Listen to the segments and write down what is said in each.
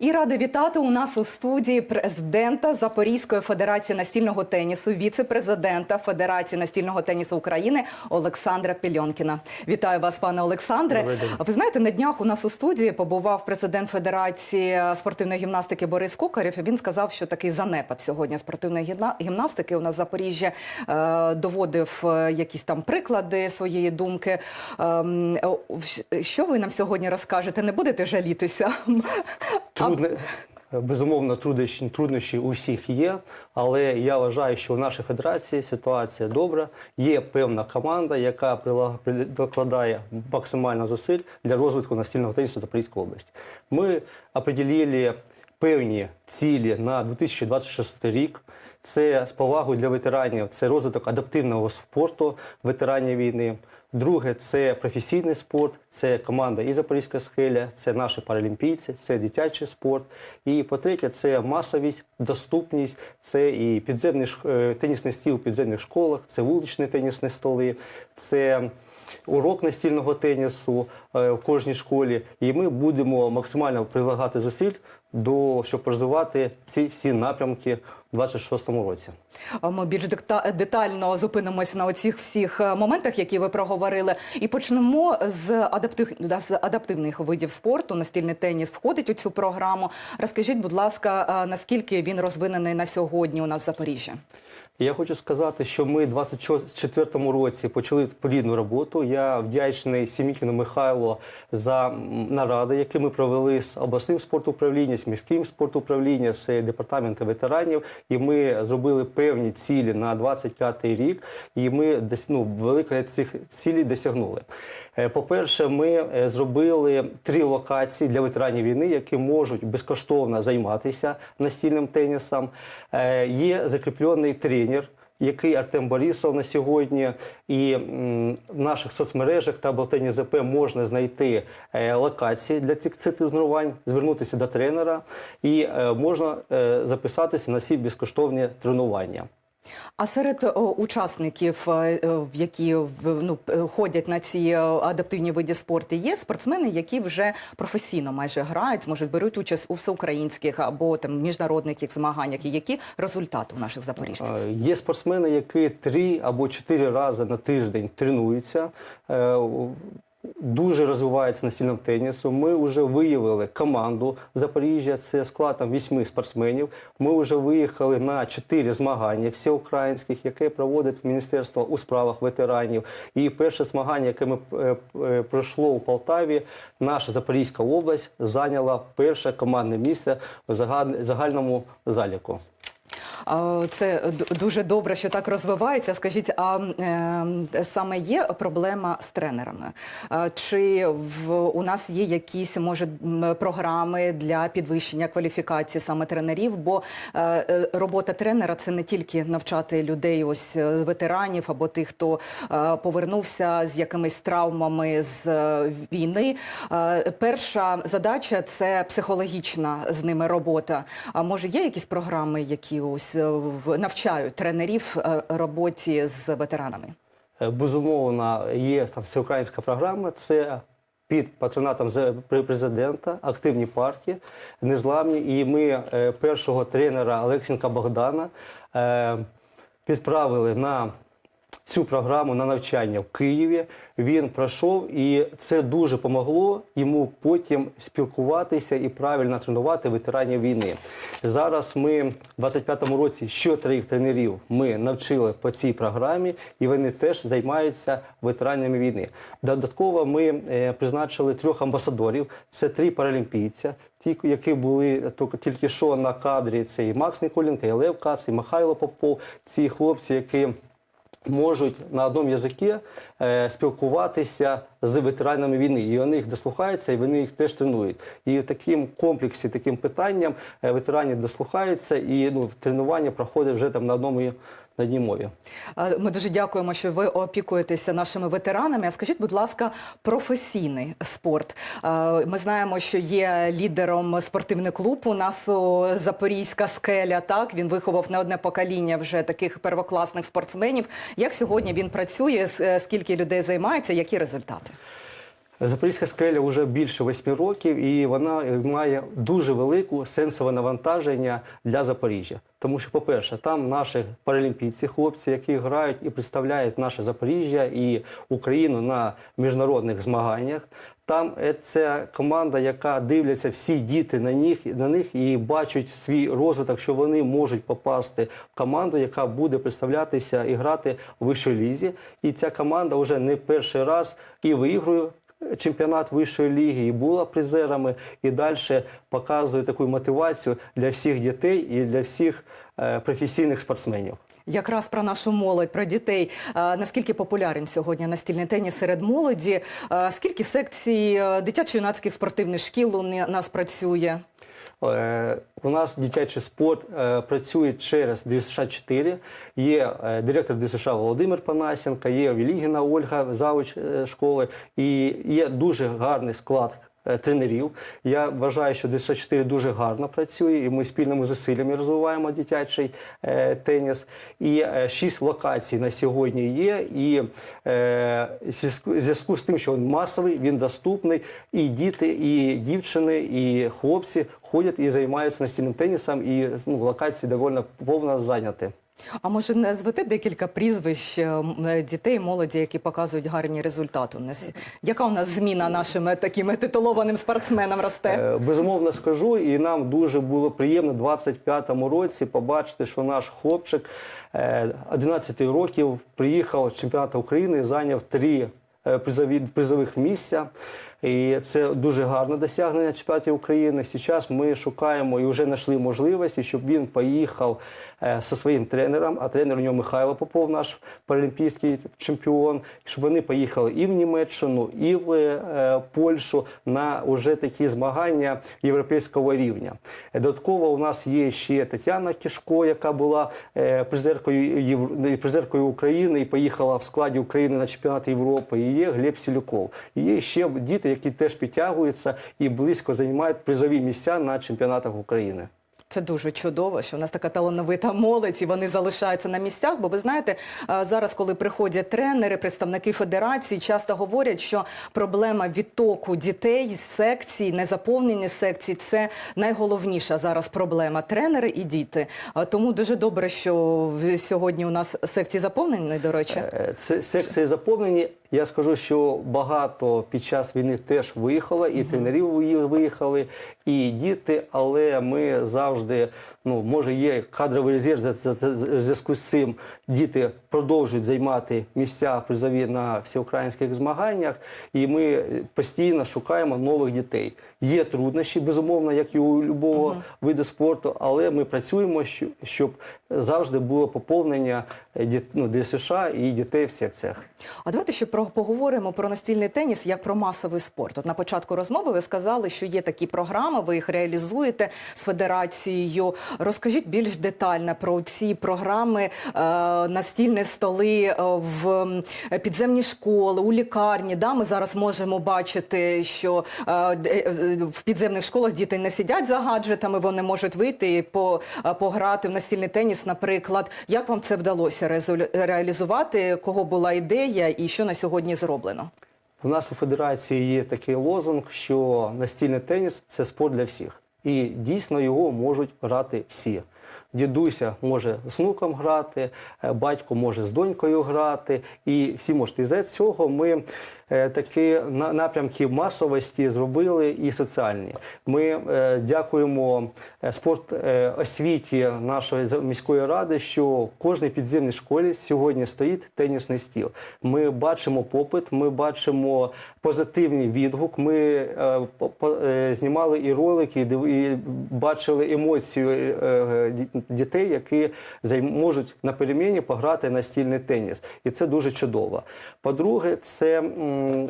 І рада вітати у нас у студії президента Запорізької федерації настільного тенісу, віце-президента Федерації настільного тенісу України Олександра Пельонкіна. Вітаю вас, пане Олександре. Ви знаєте, на днях у нас у студії побував президент Федерації спортивної гімнастики Борис Кукарєв. І він сказав, що такий занепад сьогодні спортивної гімна- гімнастики у нас в Запоріжжі е, доводив е, якісь там приклади своєї думки. Ем, е, що ви нам сьогодні розкажете? Не будете жалітися? Трудне, безумовно, труднощі, труднощі у всіх є, але я вважаю, що в нашій федерації ситуація добра. Є певна команда, яка докладає максимально зусиль для розвитку настільного тенісу Запорізької області. Ми определили певні цілі на 2026 рік. Це з повагою для ветеранів, це розвиток адаптивного спорту ветеранів війни. Друге, це професійний спорт, це команда і Запорізька скеля, це наші паралімпійці, це дитячий спорт. І по-третє, це масовість, доступність, це і підземний е, тенісний стіл в підземних школах, це вуличні тенісні столи, це урок настільного тенісу е, в кожній школі. І ми будемо максимально прилагати зусиль до щоб розвивати ці всі напрямки у 26-му році. Ми більш детально зупинимося на оцих всіх е, моментах, які ви проговорили, і почнемо з адаптив... з адаптивних видів спорту. Настільний теніс входить у цю програму. Розкажіть, будь ласка, е, наскільки він розвинений на сьогодні у нас в Запоріжжі? Я хочу сказати, що ми в 24-му році почали плідну роботу. Я вдячний Сімікіну Михайло за наради, які ми провели з обласним спортуправлінням, з міським спортуправлінням, з департаментом ветеранів. І ми зробили певні цілі на 25-й рік. І ми ну, великої цих цілей досягнули. Е, По-перше, ми е, зробили три локації для ветеранів війни, які можуть безкоштовно займатися настільним тенісом. Е, Є закріплений тренер. Який Артем Борисов на сьогодні, і в наших соцмережах та Болтені ЗП можна знайти е, локації для цих тренувань, звернутися до тренера і е, можна е, записатися на ці безкоштовні тренування. А серед учасників, е, е, які ну, е, ходять на ці е, адаптивні види спорту, є спортсмени, які вже професійно майже грають, може беруть участь у всеукраїнських або там міжнародних змаганнях. І які результати у наших запоріжців? Е, Є спортсмени, які три або чотири рази на тиждень тренуються. Дуже розвиваються настільним тенісом. Ми вже виявили команду Запоріжжя. Це склад там вісьми спортсменів. Ми вже виїхали на чотири змагання всеукраїнських, яке проводить Міністерство у справах ветеранів. І перше змагання, яке ми е, е, пройшло у Полтаві, наша Запорізька область зайняла перше командне місце в загальному заліку. Це дуже добре, що так розвивається. Скажіть, а е, саме є проблема з тренерами? Чи у нас є якісь може програми для підвищення кваліфікації саме тренерів? Бо е, е, робота тренера це не тільки навчати людей, ось з ветеранів або тих, хто повернувся з якимись травмами з війни. Перша задача це психологічна з ними робота. А може є якісь програми, які ось навчають тренерів е, роботі з ветеранами? Е, Безумовно, є там всеукраїнська програма. Це під патронатом президента, активні партії, незламні. І ми е, першого тренера Олексінка Богдана е, підправили на цю програму на навчання в Києві. Він пройшов, і це дуже помогло йому потім спілкуватися і правильно тренувати ветеранів війни. Зараз ми в 25-му році ще трьох тренерів ми навчили по цій програмі, і вони теж займаються ветеранами війни. Додатково ми е, призначили трьох амбасадорів. Це три паралімпійця. Ті, які були тільки- що на кадрі, це і Макс Николенко, і Лев Кац, і Михайло Попов. Ці хлопці, які можуть на одному язикі е, спілкуватися з ветеранами війни. І вони їх дослухаються, і вони їх теж тренують. І в такому комплексі, таким питанням е, ветерані дослухаються, і ну, тренування проходить вже там на одному на одній мові. Е, Ми дуже дякуємо, що ви опікуєтеся нашими ветеранами. А скажіть, будь ласка, професійний спорт. Е, Ми знаємо, що є лідером спортивний клуб. У нас у Запорізька скеля. Так він виховав не одне покоління вже таких первокласних спортсменів. Як сьогодні він працює? Е, Скільки людей займається? Які результати? Запорізька скеля вже більше восьми років, і вона має дуже велику сенсове навантаження для Запоріжжя. Тому що, по-перше, там наші паралімпійці, хлопці, які грають і представляють наше Запоріжжя і Україну на міжнародних змаганнях. Там це команда, яка дивляться всі діти на них, на них і бачать свій розвиток, що вони можуть попасти в команду, яка буде представлятися і грати у вищій лізі. І ця команда вже не перший раз і виігрує чемпіонат вищої ліги, і була призерами, і далі показує таку мотивацію для всіх дітей і для всіх е, професійних спортсменів. Якраз про нашу молодь, про дітей. Наскільки популярен сьогодні настільний теніс серед молоді? Скільки секцій е, дитячо-юнацьких спортивних шкіл у нас працює? Е, У нас дитячий спорт е, працює через ДЮСШ 4. Є е, директор ДСШ Володимир Панасенко, є Вілігіна Ольга, завуч школи, і є дуже гарний склад. Е, Тренерів. Я вважаю, що ДЮСШ 4 дуже гарно працює, і ми спільними зусиллями розвиваємо дитячий е, теніс. І е, шість локацій на сьогодні є. І зв'язку з тим, що він масовий, він доступний, і діти, і дівчини, і хлопці ходять і займаються настільним тенісом, і ну, локації доволі повно зайняті. А може назвете декілька прізвищ е, е, дітей, молоді, які показують гарні результати? У нас яка у нас зміна нашим е, таким титулованим спортсменам росте? Безумовно скажу, і нам дуже було приємно в 25-му році побачити, що наш хлопчик е, 11 років приїхав з чемпіонату України, зайняв три призові, призових місця. І це дуже гарне досягнення чемпіонатів України. Зараз ми шукаємо і вже знайшли можливості, щоб він поїхав е, зі своїм тренером, а тренер у нього Михайло Попов, наш паралімпійський чемпіон, щоб вони поїхали і в Німеччину, і в е, Польщу на вже такі змагання європейського рівня. Додатково у нас є ще Тетяна Кішко, яка була е, призеркою, призеркою України і поїхала в складі України на чемпіонат Європи. І є Глеб Сілюков. І є ще діти, які теж підтягуються і близько займають призові місця на чемпіонатах України. Це дуже чудово, що у нас така талановита молодь, і вони залишаються на місцях. Бо ви знаєте, зараз, коли приходять тренери, представники федерації, часто говорять, що проблема відтоку дітей з секцій, незаповнені секцій це найголовніша зараз проблема. Тренери і діти. Тому дуже добре, що в- сьогодні у нас секції заповнені. До речі, Е, Це секції заповнені. Я скажу, що багато під час війни теж виїхало, і тренерів виї- виїхали, і діти, але ми завжди, ну може, є кадровий резерв за- за- за- в зв'язку з цим. Діти продовжують займати місця призові на всеукраїнських змаганнях, і ми постійно шукаємо нових дітей. Є труднощі, безумовно, як і у будь-якого виду спорту, але ми працюємо, щоб завжди було поповнення діт- ну, ДСШ і дітей в секціях. А давайте ще про поговоримо про настільний теніс як про масовий спорт. От на початку розмови ви сказали, що є такі програми, ви їх реалізуєте з федерацією. Розкажіть більш детально про ці програми, е, настільні столи е, в підземні школи, у лікарні. Да, ми зараз можемо бачити, що е, е, в підземних школах діти не сидять за гаджетами, вони можуть вийти і по, е, пограти в настільний теніс, наприклад. Як вам це вдалося реалізувати? Кого була ідея і що на сьогодні зроблено? У нас у федерації є такий лозунг, що настільний теніс це спорт для всіх. І дійсно його можуть грати всі. Дідуся може з внуком грати, е, батько може з донькою грати, і всі можуть. І за цього ми такі на- напрямки масовості зробили і соціальні. Ми е, дякуємо е, спорт е, освіті нашої міської ради, що в кожній підземній школі сьогодні стоїть тенісний стіл. Ми бачимо попит, ми бачимо позитивний відгук. Ми е, е, знімали і ролики, і бачили емоцію е, е, ді- дітей, які можуть на переміні пограти настільний теніс. І це дуже чудово. По-друге, це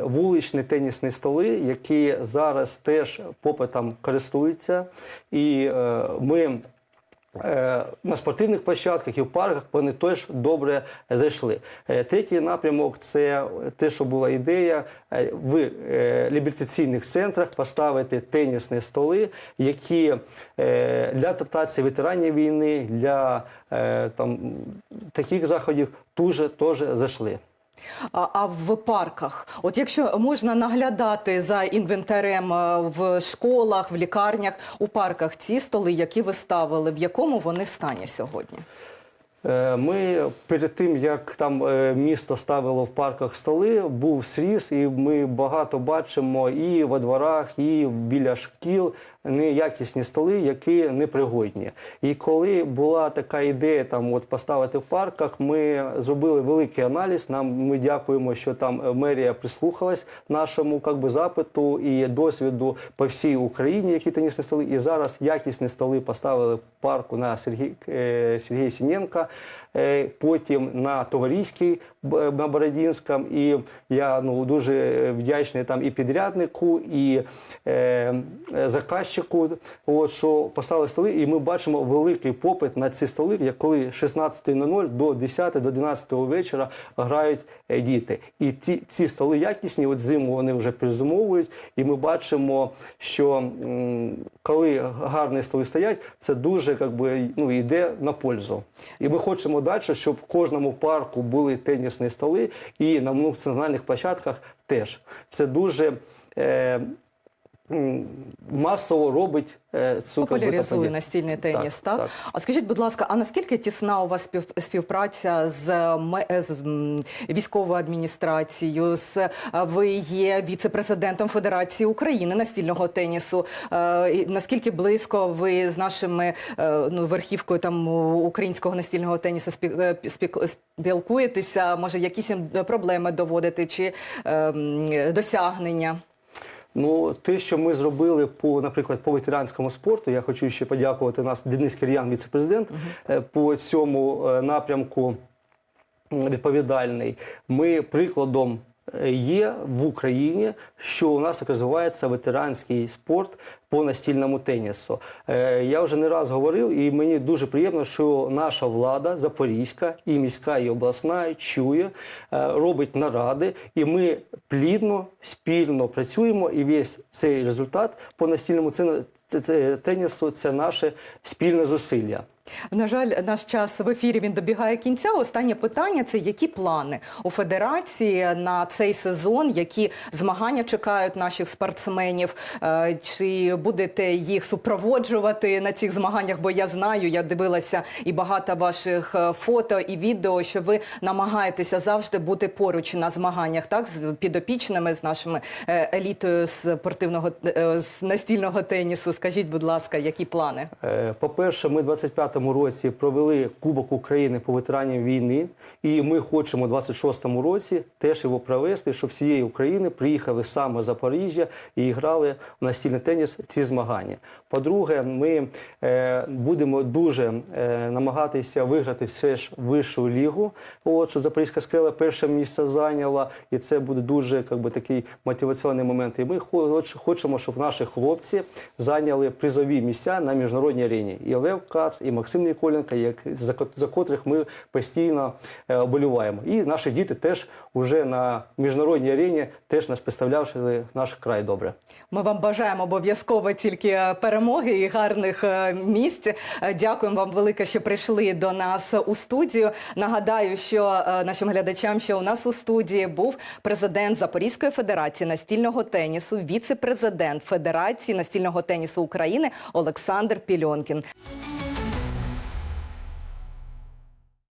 вуличні тенісні столи, які зараз теж попитом користуються. І е, ми Е, на спортивних площадках і в парках вони теж добре зайшли. Е, Третій напрямок це те, що була ідея в реабілітаційних центрах поставити тенісні столи, які для адаптації ветеранів війни, для там, таких заходів дуже теж зайшли. А, в парках, от якщо можна наглядати за інвентарем е, в школах, в лікарнях, у парках ці столи, які ви ставили, в якому вони стані сьогодні? Е, Ми перед тим, як там е, місто ставило в парках столи, був сріз, і ми багато бачимо і во дворах, і біля шкіл неякісні столи, які непригодні. І коли була така ідея там от поставити в парках, ми зробили великий аналіз. Нам ми дякуємо, що там мерія прислухалась нашому как би, запиту і досвіду по всій Україні, які тенісні столи. І зараз якісні столи поставили в парку на Сергій, е, Сергія Сіненка, потім на Товариській Б- на Бородінському. І я ну, дуже вдячний там і підряднику, і е, е, заказчику, от, що поставили столи, і ми бачимо великий попит на ці столи, як коли 16.00 до 10 до 11 вечора грають е, діти. І ці, ці столи якісні, от зиму вони вже призумовують, і ми бачимо, що коли гарні столи стоять, це дуже как би, ну, йде на пользу. І ми хочемо далі, щоб в кожному парку були тенісні столи, і на многофункціональних площадках теж. Це дуже е, масово робить е, цю Популяризує настільний теніс, так, так. А скажіть, будь ласка, а наскільки тісна у вас спів, співпраця з, з військовою адміністрацією? З е, ви є віце-президентом Федерації України настільного тенісу? Е, наскільки близько ви з нашими е, ну, верхівкою там українського настільного тенісу спі- е, спілкуєтеся? Може, якісь проблеми доводити чи е, досягнення? Ну, те, що ми зробили по, наприклад, по ветеранському спорту, я хочу ще подякувати нас Денис Кир'ян, віце-президент, е, по цьому е, напрямку відповідальний. Ми прикладом є в Україні, що у нас розвивається ветеранський спорт по настільному тенісу. Е, Я вже не раз говорив, і мені дуже приємно, що наша влада Запорізька, і міська, і обласна чує, е, робить наради, і ми плідно, спільно працюємо. І весь цей результат по настільному тенісу це наше спільне зусилля. На жаль, наш час в ефірі він добігає кінця. Останнє питання це які плани у федерації на цей сезон, які змагання чекають наших спортсменів? Е, Чи будете їх супроводжувати на цих змаганнях? Бо я знаю, я дивилася і багато ваших е, фото і відео, що ви намагаєтеся завжди бути поруч на змаганнях, так з підопічними, з нашими е, елітою спортивного настільного тенісу. Скажіть, будь ласка, які плани? Е, По-перше, ми в 25-му році провели Кубок України по ветеранам війни, і ми хочемо в 26-му році теж його провести, щоб всієї України приїхали саме з Запоріжжя і грали в настільний теніс ці змагання. По-друге, ми е, будемо дуже е, намагатися виграти все ж вищу лігу. От що Запорізька скела перше місце зайняла, і це буде дуже как би, такий мотиваційний момент. І ми хоч- хочемо, щоб наші хлопці зайняли призові місця на міжнародній арені. І Лев Кац, і Максим Ніколенко, як за, за котрих ми постійно е, оболіваємо. І наші діти теж уже на міжнародній арені теж нас представляли наш край добре. Ми вам бажаємо обов'язково тільки е, перемоги і гарних е, місць. Дякуємо вам велике, що прийшли до нас у студію. Нагадаю, що нашим глядачам, що у нас у студії був президент Запорізької федерації настільного тенісу, віце-президент Федерації настільного тенісу України Олександр Пільонкін.